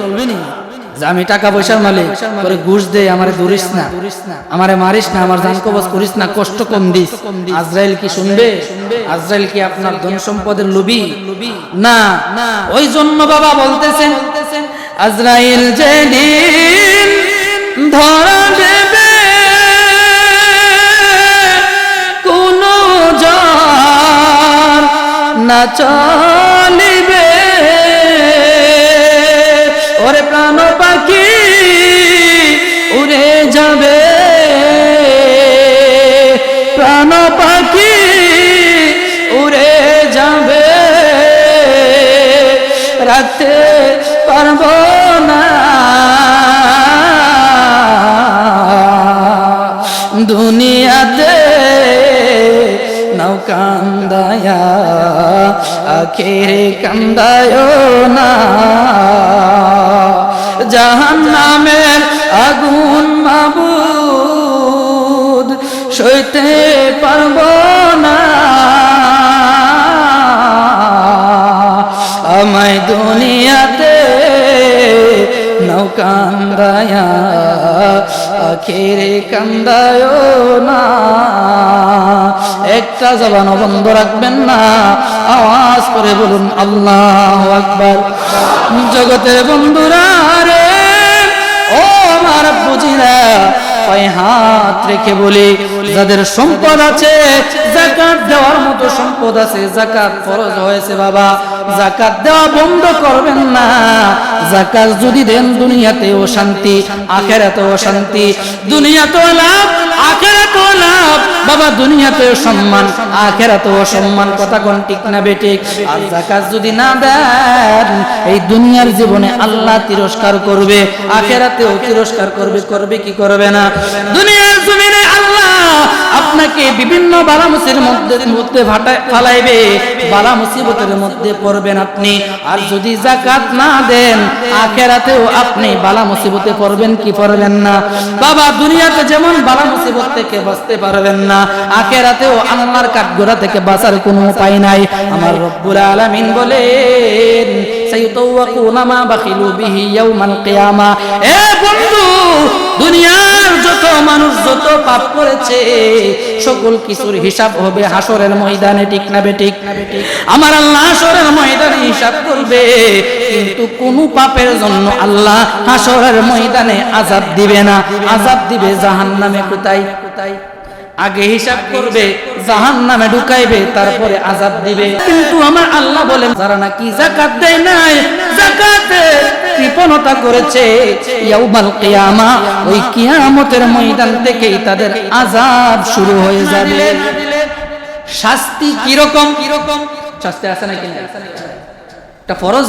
চলবে নি যে আমি টাকা পয়সার মালিক করে ঘুষ দে আমারে দূরিস না। আমারে মারিস না, আমার জান কবজ করিস না, কষ্ট কম দিস। আজরাইল কি শুনবে? আজরাইল কি আপনার ধন সম্পদের লোভী? না। ওই জন্য বাবা বলতেছেন, আজরাইল যেদিন ধরা দেবে, কোন না চলিবে ওরে প্রাণ পাখি উড়ে যাবে। প্রাণ পাখি উড়ে যাবে। রাখতে পারব না। দুনিয়াতে নাও কান্দায়া, আখেরে কান্দায় না। জাহান নামের আগুন মাবুদ, সইতে পারব না। আমায় দুনিয়াতে নৌকান্দায়া আখেরে কান্দায় না। একটা জবান বন্ধ রাখবেন না। আওয়াজ করে বলুন, আল্লাহ আকবার। জগতের বন্ধুরা রে, ও আমার বুঝিরা পায়ে হাত রেখে বলি, যাদের সম্পদ আছে, জাকাত দেওয়ার মতো সম্পদ আছে, জাকাত ফরজ হয়েছে বাবা। জাকাত দেওয়া বন্ধ করবেন না। জাকাত যদি দেন দুনিয়াতেও শান্তি, আখেরাতেও শান্তি। দুনিয়াতেও লাভ আখেরাতেও লাভ বাবা, দুনিয়াতেও সম্মান, আখেরাতেও সম্মান কথা কোন ঠিক না বেটে আর যদি না দেন, এই দুনিয়ার জীবনে আল্লাহ তিরস্কার করবে, আখেরাতেও তিরস্কার করবে করবে কি করবে না? আল্লাহ আপনাকে বিভিন্ন বালামসির মধ্যে মধ্যে ফালাইবে। বালা মুসিবতের মধ্যে পড়বেন আপনি। আর যদি জাকাত না দেন, আখেরাতেও আপনি বালা মুসিবতে পড়বেন কি পড়বেন না? বাবা, দুনিয়াতে যেমন বালা মুসিবত থেকে বাঁচতে পারবেন না, আখেরাতেও আল্লাহর কাঠগোড়া থেকে বাঁচার কোনো উপায় নাই। আমার রব্বুল আলামিন বলেন, সাইয়ুতাওয়াকুনা মা বাখিলু বিহি ইয়াউমাল কিয়ামা। এ বন্ধু দুনিয়ার যত মানুষ যত পাপ করেছে, সকল কিছুর হিসাব হবে হাসরের ময়দানে, ঠিক না বেঠিক আমার আল্লাহ হাসরের ময়দানে হিসাব করবে, কিন্তু কোন পাপের জন্য আল্লাহ হাসরের ময়দানে আজাব দিবে না। আজাব দিবে জাহান্নামে কোথায়? কোথায় আগে হিসাব করবে জাহান নামে ঢুকাইবে, তারপরে আজাদ দিবে। কিন্তু আমার আল্লাহ বলে যারা নাকি জাকাত দেয় নাই জাকাতে কৃপণতা করেছে ওই কিয়ামতের ময়দান থেকেই তাদের আজাব শুরু হয়ে যাবে। শাস্তি কীরকম? কীরকম শাস্তি আছে নাকি একটা ফরজ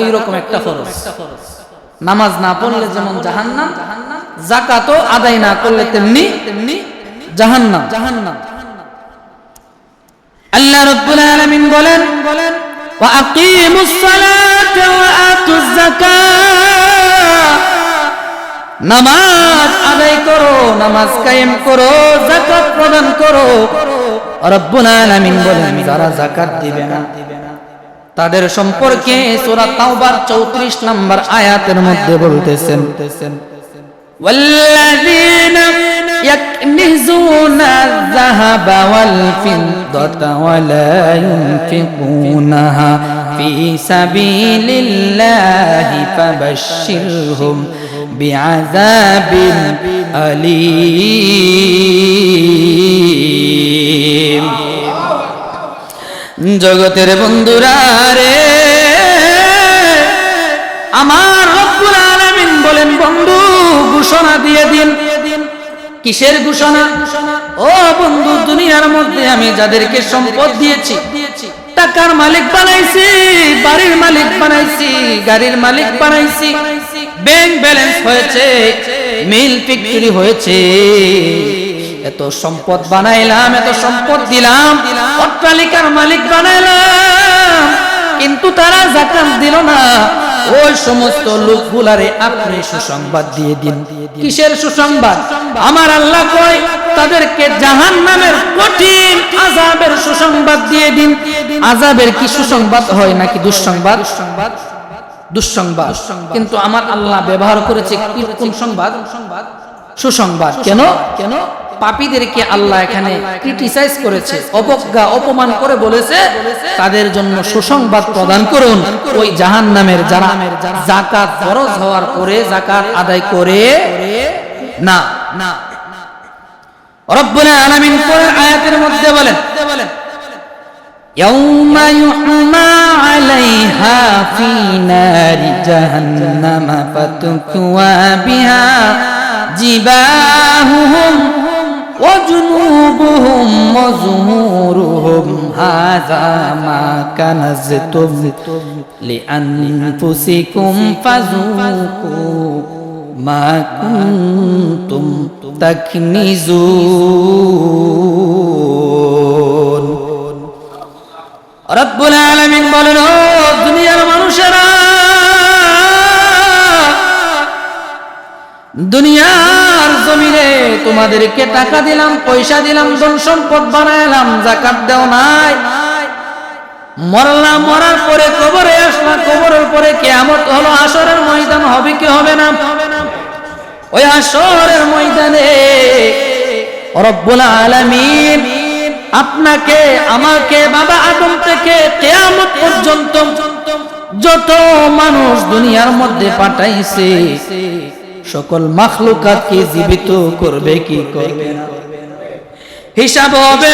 ওই রকম একটা ফরজ। নামাজ না পড়লে যেমন জাহান্নাম আদায় না করলে তেমনি তেমনি জাহান্নাম জাহান্নাম আল্লাহ রাব্বুল আলামিন বলেন সালাতা ওয়া আতুজ যাকাত নামাজ আদায় করো, নামাজ কায়েম করো, যাকাত প্রদান করো। রব্বুল আলামিন বলেন, যারা যাকাত দিবে না, তাদের সম্পর্কে সূরা তাওবার 34 নম্বর আয়াতের মধ্যে বলতেছেন والذين يكنزون الذهب والفضة ولا ينفقونها في سبيل الله فبشرهم بعذاب أليم জগতের বন্ধুরা রে আমার রব্বুল আলামিন বলেন বন্ধু ঘোষণা দিয়ে দিন। কিসের ঘোষণা? ও বন্ধু, দুনিয়ার মধ্যে আমি যাদেরকে সম্পদ দিয়েছি, টাকার মালিক বানাইছি, বাড়ির মালিক বানাইছি, গাড়ির মালিক বানাইছি ব্যাংক ব্যালেন্স হয়েছে মিল ফ্যাক্টরি হয়েছে। এত সম্পদ বানাইলাম, এত সম্পদ দিলাম, অট্টালিকার মালিক বানাইলাম, কিন্তু তারা জাকাত দিল না। ওই সমস্ত লোকগুলারে আপনি সুসংবাদ দিয়ে দিন। কিসের সুসংবাদ? আমার আল্লাহ কয়, তাদেরকে জাহান নামের কঠিন আজাবের সুসংবাদ দিয়ে দিন। আজাবের কি সুসংবাদ হয় নাকি দুঃসংবাদ? দুঃসংবাদ। কিন্তু আমার আল্লাহ ব্যবহার করেছে কোন সংবাদ? সুসংবাদ। কেন? কেন? পাপীদেরকে আল্লাহ এখানে ক্রিটিসাইজ করেছে অবজ্ঞা অপমান করে বলেছে তাদের জন্য সুসংবাদ প্রদান করুন ওই জাহান নামের যারা জাকাত ফরজ হওয়ার পরে জাকাত আদায় করে না না রব্বুল আলামিন কোরআন আয়াতের মধ্যে বলেন يوم يحمى عليها في نار جهنم فتكوى بها جباههم وجنوبهم وزهورهم هذا ما كنزتم لأنفسكم فذوقوا ما كنتم تكنزون রব্বুল আলামিন বলেন ও দুনিয়ার মানুষেরা দুনিয়ার জমিনে তোমাদেরকে টাকা দিলাম, পয়সা দিলাম, ধন সম্পদ বানাইলাম জাকাত দেও নাই। মরলাম মরার পরে কবরে আসলাম কবরের পরে কেয়ামত হলো আসরের ময়দান হবে কি হবে না? ওই আসরের ময়দানে আলামিন আপনাকে, আমাকে, বাবা আদম থেকে কেয়ামত পর্যন্ত যত মানুষ দুনিয়ার মধ্যে পাঠাইছে সকল মাখলুকাতকে জীবিত করবে কি করবে না? হিসাব হবে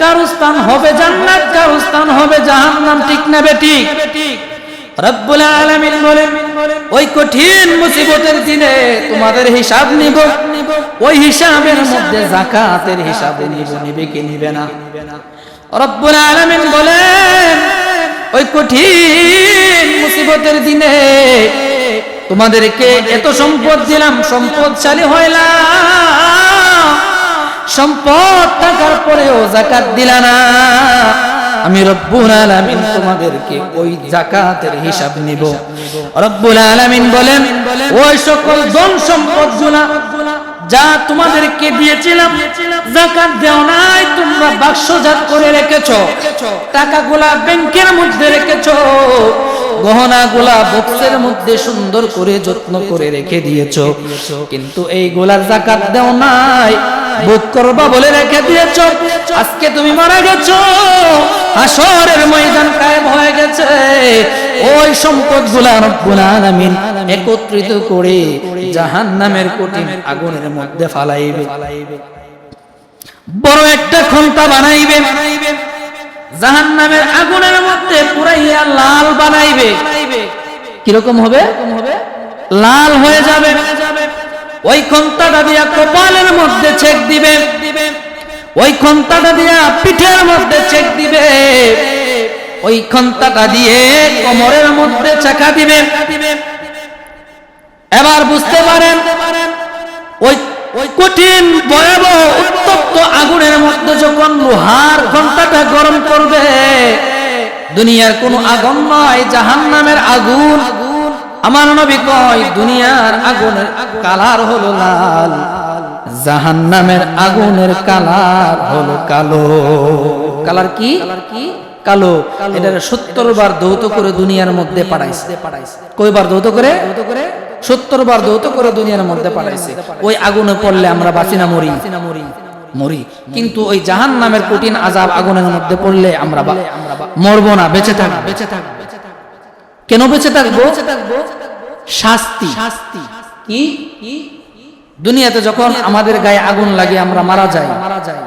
কারও স্থান হবে জান্নাত কারও স্থান হবে জাহান্নাম, ঠিক না বেঠিক রব্বুল আলামিন বলেন, ওই কঠিন মুসিবতের দিনে তোমাদের হিসাব নিব, ওই হিসাবের মধ্যে জাকাতের হিসাবে নিব, নিবে কি নিবে না? রব্বুল আলামিন বলেন, ওই কঠিন মুসিবতের দিনে তোমাদেরকে এত সম্পদ দিলাম, সম্পদশালী হইলাম। সম্পদ থাকার পরেও জাকাত দিলা না। আমি রব্বুল আলামিন তোমাদেরকে ওই জাকাতের হিসাব নিব। রব্বুল আলামিন বলেন, ওই সকল ধন সম্পদগুলা যা তোমাদেরকে দিয়েছিলাম, জাকাত দেও নাই, তোমরা বাক্সজাত করে রেখেছো, টাকাগুলা ব্যাংকের মধ্যে রেখেছো বক্সের মধ্যে সুন্দর করে যত্ন করে রেখে কিন্তু এই গোলার জাকাত দেও নাই করবা বলে রেখে দিয়েছ, আজকে তুমি মারা গেছো আসরের ময়দান কায়েম হয়ে গেছে, ওই সম্পদগুলা রব্বুল আলামিন একত্রিত করে জাহান্নামের কঠিন আগুনের মধ্যে ফালাইবে। বড় একটা খন্তা বানাইবে। জাহান্নামের আগুনের মধ্যে পুরাইয়া লাল বানাইবে। কীরকম হবে? লাল হয়ে যাবে। ওই খন্তাটা দিয়া কপালের মধ্যে চেক দিবে। ওই খন্তাটা দিয়া পিঠের মধ্যে চেক দিবে। ওই খন্তাটা দিয়ে কোমরের মধ্যে চাকা দিবে। এবার বুঝতে পারেন ওই ওই কঠিন ভয়াবহ উত্তপ্ত আগুনের মধ্যে যখন লোহার ঘন্টাটা গরম করবে দুনিয়ার কোনো আগুন নয় জাহান্নামের আগুন। আমার নবী কয় দুনিয়ার আগুনের কালার হলো লাল জাহান্নামের আগুনের কালার হলো কালো। কালার কি? কালো। এটা সত্তর বার দৌত করে দুনিয়ার মধ্যে পাঠাইছে। কয়বার দৌত করে? সত্তর বার দৌত করে দুনিয়ার মধ্যে পাঠাইছে ওই আগুনে পড়লে আমরা বাঁচি না, মরি। মরি। কিন্তু ওই জাহান নামের কঠিন আজাব আগুনের মধ্যে পড়লে আমরা মরবো না, বেঁচে থাকব। বেঁচে থাকব কেন বেঁচে থাকব? শাস্তি। শাস্তি কি? দুনিয়াতে যখন আমাদের গায়ে আগুন লাগে, আমরা মারা যাই মারা যাই।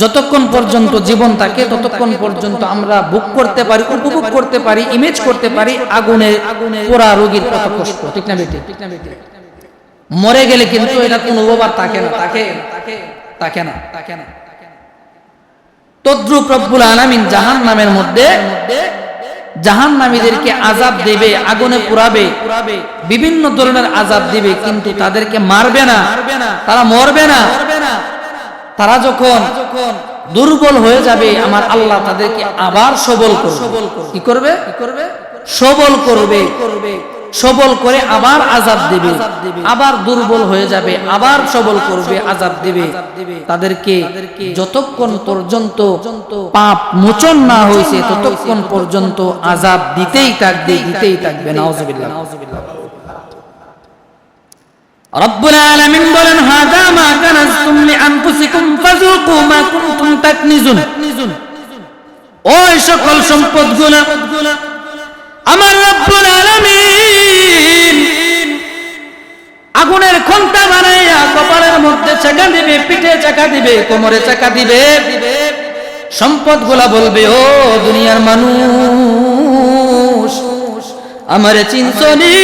যতক্ষণ পর্যন্ত জীবন থাকে, ততক্ষণ পর্যন্ত আমরা বুক করতে পারি, উপভোগ করতে পারি ইমেজ করতে পারি আগুনের পোড়া রোগীর কত কষ্ট, ঠিক না বেটি? মরে গেলে কিন্তু এটা কোনো ওভার থাকে না তাকে তাকে না তাকে না। তদ্রুপ রব্বুল আলামিন জাহান নামের মধ্যে জাহান নামীদেরকে আজাব দেবে, আগুনে পুরাবে বিভিন্ন ধরনের আজাব দিবে, কিন্তু তাদেরকে মারবে না, তারা মরবে না। তারা যখন দুর্বল হয়ে যাবে, আমার আল্লাহ তাদেরকে আবার সবল করবে। কি করবে? সবল করবে। সবল করে আবার আজাব দিবে। আবার দুর্বল হয়ে যাবে, আবার সবল করবে আজাব দিবে। তাদেরকে যতক্ষণ পর্যন্ত পাপ মোচন না হয়েছে, ততক্ষণ পর্যন্ত আজাব দিতেই থাকবে দিতেই থাকবে। নাউজুবিল্লাহ। রব্বুল আলামিন বলেন, হাদা মা কানাজতুম লিআনফুসিকুম ফাযুকু মা কুনতুম তাকনিজুন। ওই সকল সম্পদগুলো আমার রব্বুল আলামিন আগুনের খন্তা বানাইয়া কপালের মধ্যে চাকা দিবে, পিঠে চাকা দিবে, কোমরে চাকা দিবে। সম্পদগুলা বলবে, ও দুনিয়ার মানুষ, আমারে চিনছনি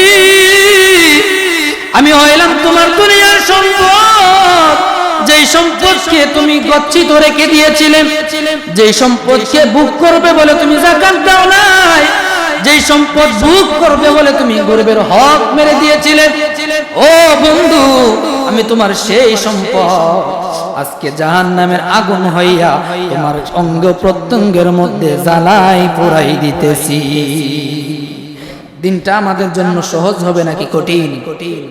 আমি হইলাম তোমার দুনিয়ার সম্পদ। যেই সম্পদকে তুমি গচ্ছিত রেখে দিয়েছিলে, যেই সম্পদকে বুক করবে বলে তুমি জাকাত দাও নাই, যেই সম্পদ বুক করবে বলে তুমি গরিবের হক মেরে দিয়েছিলে, ও বন্ধু, আমি তোমার সেই সম্পদ। আজকে জাহান নামের আগুন হইয়া তোমার অঙ্গ প্রত্যঙ্গের মধ্যে জ্বালাই পোড়াই দিতেছি। দিনটা আমাদের জন্য সহজ হবে নাকি কঠিন? কঠিন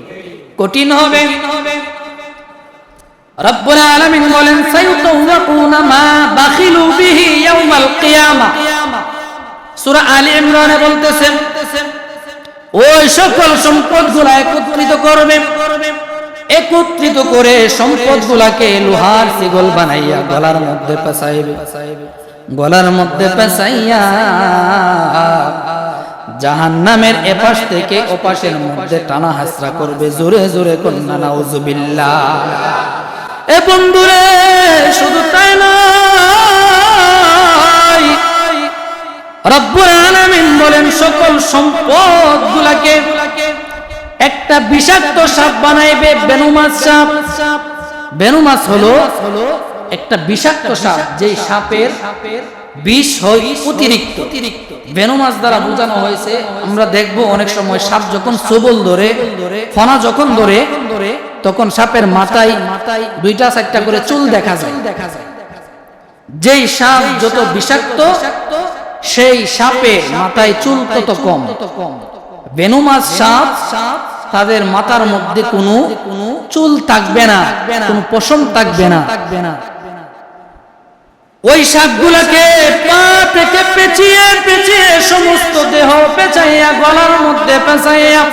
কঠিন হবে। রব্বুল আলামিন বলেন মা বাখিলু বিহি ইয়াউমাল কিয়ামা। সূরা ইমরানে বলতেছেন ওই সকল একত্রিত করবে। একত্রিত করে লোহার সিগল বানাইয়া গলার মধ্যে পেঁচাইবে। গলার মধ্যে পেঁচাইয়া জাহান নামের এপাশ থেকে ওপাশের মধ্যে টানা হাসরা করবে জোরে জোরে কন্যা, নাউজুবিল্লাহ। এ বন্ধুরে, শুধু তাই বলেন, সকল সম্পদ গুলাকে একটা বিষাক্ত সাপ বানাইবে বেনুমাছ সাপ। বেনুমাছ হলো একটা বিষাক্ত সাপ, যেই সাপের সাপের বিষ হয় অতিরিক্ত। বেনুমাছ দ্বারা বোঝানো হয়েছে আমরা দেখব অনেক সময় সাপ যখন সবল ধরে ফনা যখন ধরে তখন সাপের মাথায় মাথায় দুইটা চারটা করে চুল দেখা যায়। দেখা যায়। যেই সাপ যত বিষাক্ত সেই সাপে মাথায় চুল তত কম। বেনুমাছ সাপ তাদের মাথার মধ্যে কোনো চুল থাকবে না কোনো পশম থাকবে না। থাকবে না। ওই সাপগুলাকে পা থেকে পেঁচিয়ে পেঁচিয়ে সমস্ত দেহ পেঁচাইয়া, গলার মধ্যে পেঁচাইয়া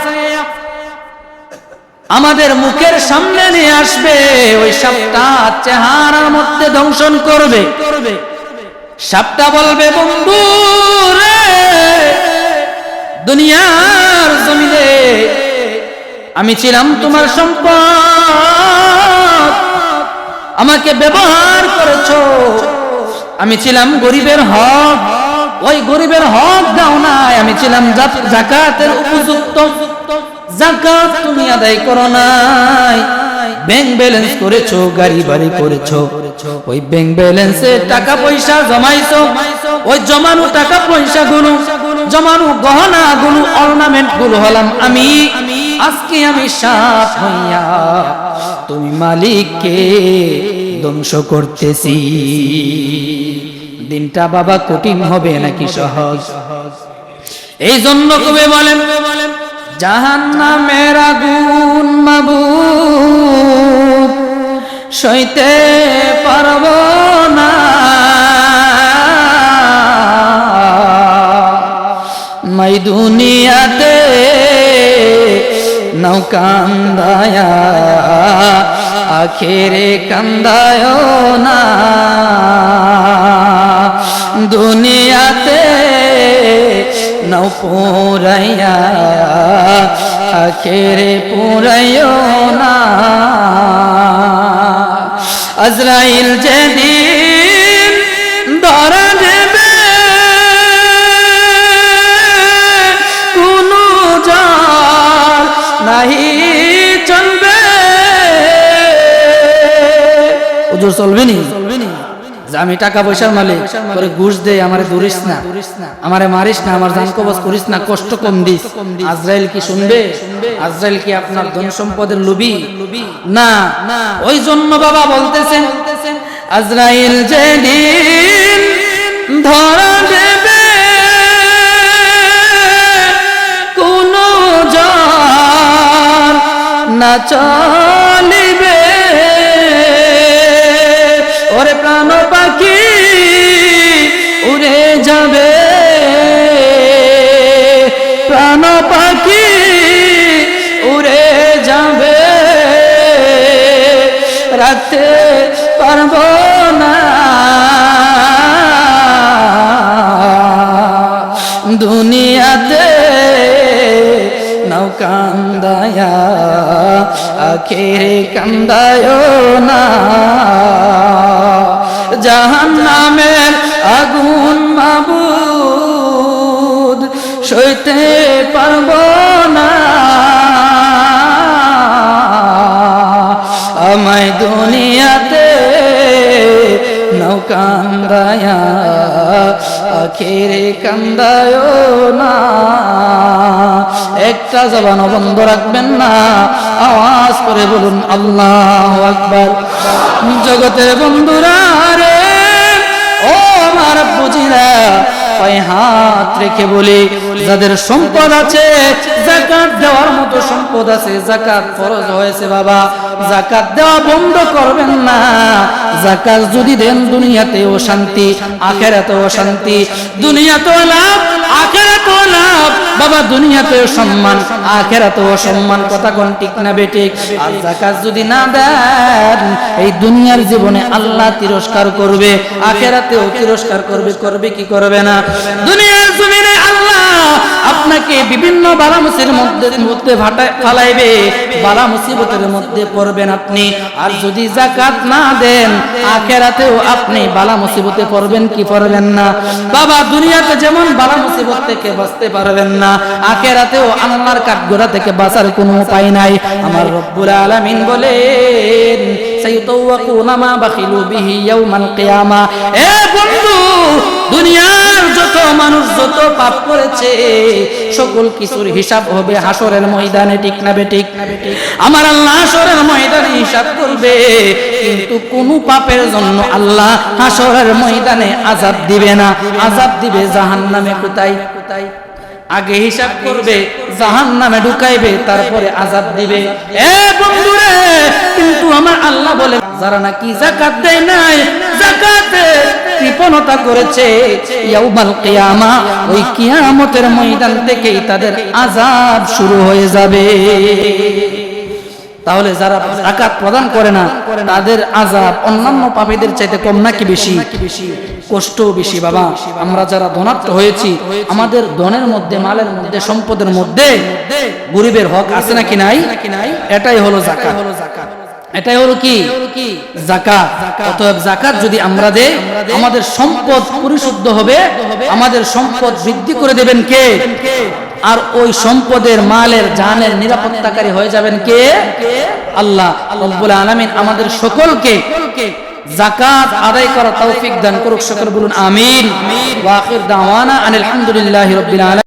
আমাদের মুখের সামনে নিয়ে আসবে। ওই সাপটা চেহারার মধ্যে দংশন করবে। সাপটা বলবে, বন্ধু রে, দুনিয়ার জমিনে আমি ছিলাম তোমার সম্পদ। আমাকে ব্যবহার করেছ আমি ছিলাম গরিবের হক। ওই গরিবের হক দাও নাই। আমি ছিলাম জাকাতের উপযুক্ত। জাকাত তুমি আদায় করো নাই। ব্যাংক ব্যালেন্স করেছ, গাড়ি বাড়ি করেছ। ওই ব্যাংক ব্যালেন্সে টাকা পয়সা জমাইছো। ওই জমানো টাকা পয়সা গুলো জমানো গহনা গুলো অর্নামেন্টগুলো হলাম আমি। আজকে আমি সাপ হইয়া, তুমি মালিককে ধ্বংস করতেছি। দিনটা বাবা কঠিন হবে নাকি সহজ? এই জন্য কবে বলেন জাহান নামের আগুন মাবু সইতে পারব না। মাই দুনিয়াতে নৌকান্দায়া আখেরে কান্দায় না। দুনিয়াতে নৌ পুরাইয়া আখেরে পুরাইও না। আজরাইল যেদিন যে আমি টাকা পয়সার মালিক করে ঘুষ দেই আমারে দূরিস না। আমারে মারিস না আমার জান কবজ করিস না কষ্ট কম দিস। আজরাইল কি শুনবে? আজরাইল কি আপনার ধন সম্পদের লুবি না। ওই জন্য বাবা বলতেছেন আজরাইল যেদিন ধরা দেবে কোন জন না দুনিয়াতে নৌ কান্দায়া, আখেরে কান্দায় না। জাহান নামের আগুন মাবুদ সইতে পারব না। আমায় দুনিয়াতে নৌকান্দায়া আখেরে কান্দায় না। একটা জবান বন্ধ রাখবেন না। আওয়াজ করে বলুন, আল্লাহ আকবার। জগতের বন্ধুরা রে, ও আমার বুঝিরা পায়ে হাত রেখে বলি, যাদের সম্পদ আছে, জাকাত দেওয়ার মতো সম্পদ আছে, জাকাত ফরজ হয়েছে বাবা। জাকাত দেওয়া বন্ধ করবেন না। জাকাত যদি দেন দুনিয়াতেও শান্তি, আখেরাতেও শান্তি। দুনিয়াতেও লাভ বাবা দুনিয়াতেও সম্মান, আখেরাতেও সম্মান, কথা কোন ঠিক না বেটে আর জাকাত যদি না দেন, এই দুনিয়ার জীবনে আল্লাহ তিরস্কার করবে, আখেরাতেও তিরস্কার করবে করবে কি করবে না? আল্লাহ আপনাকে বিভিন্ন বালা মুসির মধ্যে মধ্যে ফালাইবে। বালা মুসিবতের মধ্যে পড়বেন আপনি। আর যদি জাকাত না দেন, আখেরাতেও আপনি বালা মুসিবতে পড়বেন কি পড়বেন না? বাবা, দুনিয়াতে যেমন বালা মুসিবত থেকে বাঁচতে পারবেন না, আখেরাতেও আল্লাহর কাঠগোড়া থেকে বাঁচার কোনো উপায় নাই। আমার রব্বুল আলামিন বলেন, সাইয়ুতাওয়াকুনা মা বাখিলু বিহি ইয়াউমাল কিয়ামা। এ বন্ধু দুনিয়ার যত মানুষ যত পাপ করেছে, সকল কিছুর হিসাব হবে হাসরের ময়দানে, ঠিক না বেঠিক আমার আল্লাহ হাসরের ময়দানে হিসাব করবে, কিন্তু কোন পাপের জন্য আল্লাহ হাসরের ময়দানে আজাব দিবে না। আজাব দিবে জাহান্নামে কোথায়? কোথায় আগে হিসাব করবে জাহান নামে ঢুকাইবে, তারপরে আজাদ দিবে। কিন্তু আমার আল্লাহ বলে, যারা নাকি জাকাত দেয় নাই, জাকাতে কৃপণতা করেছে। ওই কিয়ামতের ময়দান থেকেই তাদের আজাব শুরু হয়ে যাবে। তাহলে যারা জাকাত প্রদান করে না, তাদের আজাব অন্যান্য পাপীদের চাইতে কম নাকি বেশি? কষ্ট বেশি, বাবা। আমরা যারা ধনাত্ম হয়েছি, আমাদের ধনের মধ্যে, মালের মধ্যে, সম্পদের মধ্যে গরিবের হক আছে নাকি নাই? এটাই হলো জাকাত এটাই হলো কি? জাকাত অতএব জাকাত যদি আমরা দেই, আমাদের সম্পদ পরিশুদ্ধ হবে, আমাদের সম্পদ বৃদ্ধি করে দেবেন কে? আর ওই সম্পদের মালের, জানের নিরাপত্তাকারী হয়ে যাবেন কে? আল্লাহ। রব্বুল আলামিন আমাদের সকলকে জাকাত আদায় করার তৌফিক দান করুক, সকল বলুন আমিন। ওয়া আখির দাওয়ানা আনিল হামদুলিল্লাহি রাব্বিল আলামিন।